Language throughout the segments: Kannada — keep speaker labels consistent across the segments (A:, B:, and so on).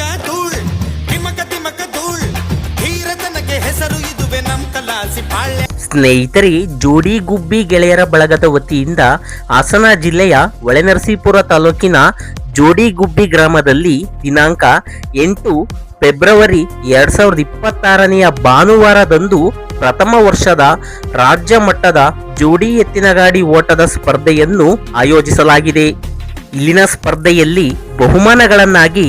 A: ಮಗ ಧೂಳ್ ಹೆಸರು ಇದುವೆ ನಮ್ ಕಲಾಸಿ ಪಾಳ್ಯ.
B: ಸ್ನೇಹಿತರೆ, ಜೋಡಿ ಗುಬ್ಬಿ ಗೆಳೆಯರ ಬಳಗದ ವತಿಯಿಂದ ಹಾಸನ ಜಿಲ್ಲೆಯ ಒಳೆನರಸೀಪುರ ತಾಲೂಕಿನ ಜೋಡಿ ಗುಬ್ಬಿ ಗ್ರಾಮದಲ್ಲಿ ದಿನಾಂಕ ಎಂಟು ಫೆಬ್ರವರಿ ಎರಡ್ ಸಾವಿರದ ಇಪ್ಪತ್ತಾರನೆಯ ಭಾನುವಾರದಂದು ಪ್ರಥಮ ವರ್ಷದ ರಾಜ್ಯ ಮಟ್ಟದ ಜೋಡಿ ಎತ್ತಿನಗಾಡಿ ಓಟದ ಸ್ಪರ್ಧೆಯನ್ನು ಆಯೋಜಿಸಲಾಗಿದೆ. ಇಲ್ಲಿನ ಸ್ಪರ್ಧೆಯಲ್ಲಿ ಬಹುಮಾನಗಳನ್ನಾಗಿ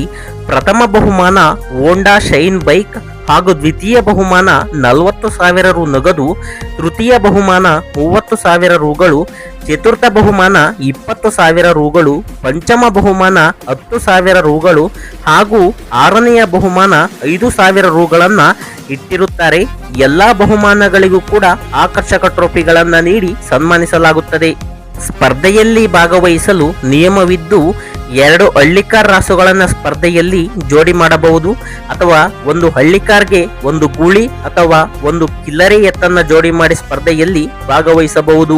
B: ಪ್ರಥಮ ಬಹುಮಾನ ಓಂಡಾ ಶೈನ್ ಬೈಕ್ ಹಾಗೂ ದ್ವಿತೀಯ ಬಹುಮಾನ ನಲವತ್ತು ಸಾವಿರ ರು ನಗದು, ತೃತೀಯ ಬಹುಮಾನ ಮೂವತ್ತು ಸಾವಿರ ರುಗಳು, ಚತುರ್ಥ ಬಹುಮಾನ ಇಪ್ಪತ್ತು ಸಾವಿರ ರುಗಳು, ಪಂಚಮ ಬಹುಮಾನ ಹತ್ತು ಸಾವಿರ ರುಗಳು ಹಾಗೂ ಆರನೆಯ ಬಹುಮಾನ ಐದು ಸಾವಿರ ರುಗಳನ್ನ ಇಟ್ಟಿರುತ್ತಾರೆ. ಎಲ್ಲಾ ಬಹುಮಾನಗಳಿಗೂ ಕೂಡ ಆಕರ್ಷಕ ಟ್ರೋಫಿಗಳನ್ನು ನೀಡಿ ಸನ್ಮಾನಿಸಲಾಗುತ್ತದೆ. ಸ್ಪರ್ಧೆಯಲ್ಲಿ ಭಾಗವಹಿಸಲು ನಿಯಮವಿದ್ದು ಎರಡು ಹಳ್ಳಿಕಾರ್ ರಾಸುಗಳನ್ನು ಸ್ಪರ್ಧೆಯಲ್ಲಿ ಜೋಡಿ ಮಾಡಬಹುದು ಅಥವಾ ಒಂದು ಹಳ್ಳಿಕಾರ್ಗೆ ಒಂದು ಗೂಳಿ ಅಥವಾ ಒಂದು ಕಿಲ್ಲರಿ ಎತ್ತನ್ನ ಜೋಡಿ ಮಾಡಿ ಸ್ಪರ್ಧೆಯಲ್ಲಿ ಭಾಗವಹಿಸಬಹುದು.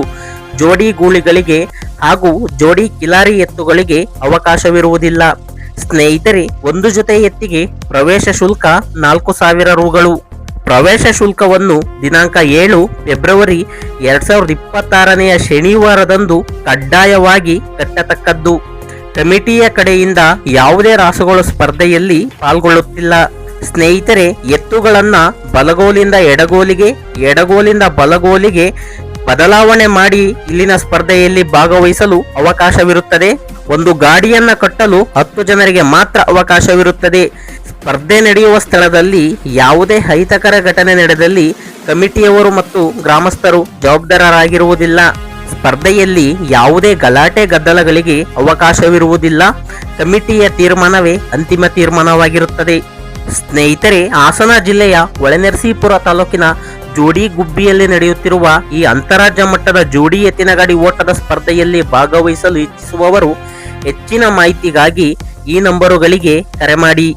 B: ಜೋಡಿ ಗೂಳಿಗಳಿಗೆ ಹಾಗೂ ಜೋಡಿ ಕಿಲಾರಿ ಎತ್ತುಗಳಿಗೆ ಅವಕಾಶವಿರುವುದಿಲ್ಲ. ಸ್ನೇಹಿತರೆ, ಒಂದು ಜೊತೆ ಎತ್ತಿಗೆ ಪ್ರವೇಶ ಶುಲ್ಕ ನಾಲ್ಕು ಸಾವಿರ ರುಗಳು. ಪ್ರವೇಶ ಶುಲ್ಕವನ್ನು ದಿನಾಂಕ ಏಳು ಫೆಬ್ರವರಿ ಎರಡ್ ಸಾವಿರದ ಇಪ್ಪತ್ತಾರನೆಯ ಶನಿವಾರದಂದು ಕಡ್ಡಾಯವಾಗಿ ಕಟ್ಟತಕ್ಕದ್ದು. ಕಮಿಟಿಯ ಕಡೆಯಿಂದ ಯಾವುದೇ ರಾಸುಗಳು ಸ್ಪರ್ಧೆಯಲ್ಲಿ ಪಾಲ್ಗೊಳ್ಳುತ್ತಿಲ್ಲ. ಸ್ನೇಹಿತರೆ, ಎತ್ತುಗಳನ್ನ ಬಲಗೋಲಿಂದ ಎಡಗೋಲಿಗೆ, ಎಡಗೋಲಿಂದ ಬಲಗೋಲಿಗೆ ಬದಲಾವಣೆ ಮಾಡಿ ಇಲ್ಲಿನ ಸ್ಪರ್ಧೆಯಲ್ಲಿ ಭಾಗವಹಿಸಲು ಅವಕಾಶವಿರುತ್ತದೆ. ಒಂದು ಗಾಡಿಯನ್ನ ಕಟ್ಟಲು ಹತ್ತು ಜನರಿಗೆ ಮಾತ್ರ ಅವಕಾಶವಿರುತ್ತದೆ. ಸ್ಪರ್ಧೆ ನಡೆಯುವ ಸ್ಥಳದಲ್ಲಿ ಯಾವುದೇ ಅಹಿತಕರ ಘಟನೆ ನಡೆದಲ್ಲಿ ಕಮಿಟಿಯವರು ಮತ್ತು ಗ್ರಾಮಸ್ಥರು ಜವಾಬ್ದಾರರಾಗಿರುವುದಿಲ್ಲ. ಸ್ಪರ್ಧೆಯಲ್ಲಿ ಯಾವುದೇ ಗಲಾಟೆ ಗದ್ದಲಗಳಿಗೆ ಅವಕಾಶವಿರುವುದಿಲ್ಲ. ಕಮಿಟಿಯ ತೀರ್ಮಾನವೇ ಅಂತಿಮ ತೀರ್ಮಾನವಾಗಿರುತ್ತದೆ. ಸ್ನೇಹಿತರೆ, ಹಾಸನ ಜಿಲ್ಲೆಯ ಒಳನರಸೀಪುರ ತಾಲೂಕಿನ ಜೋಡಿ ಗುಬ್ಬಿಯಲ್ಲಿ ನಡೆಯುತ್ತಿರುವ ಈ ಅಂತಾರಾಜ್ಯ ಮಟ್ಟದ ಜೋಡಿ ಎತ್ತಿನಗಾಡಿ ಓಟದ ಸ್ಪರ್ಧೆಯಲ್ಲಿ ಭಾಗವಹಿಸಲು ಇಚ್ಛಿಸುವವರು ಹೆಚ್ಚಿನ ಮಾಹಿತಿಗಾಗಿ ಈ ನಂಬರುಗಳಿಗೆ ಕರೆ ಮಾಡಿ.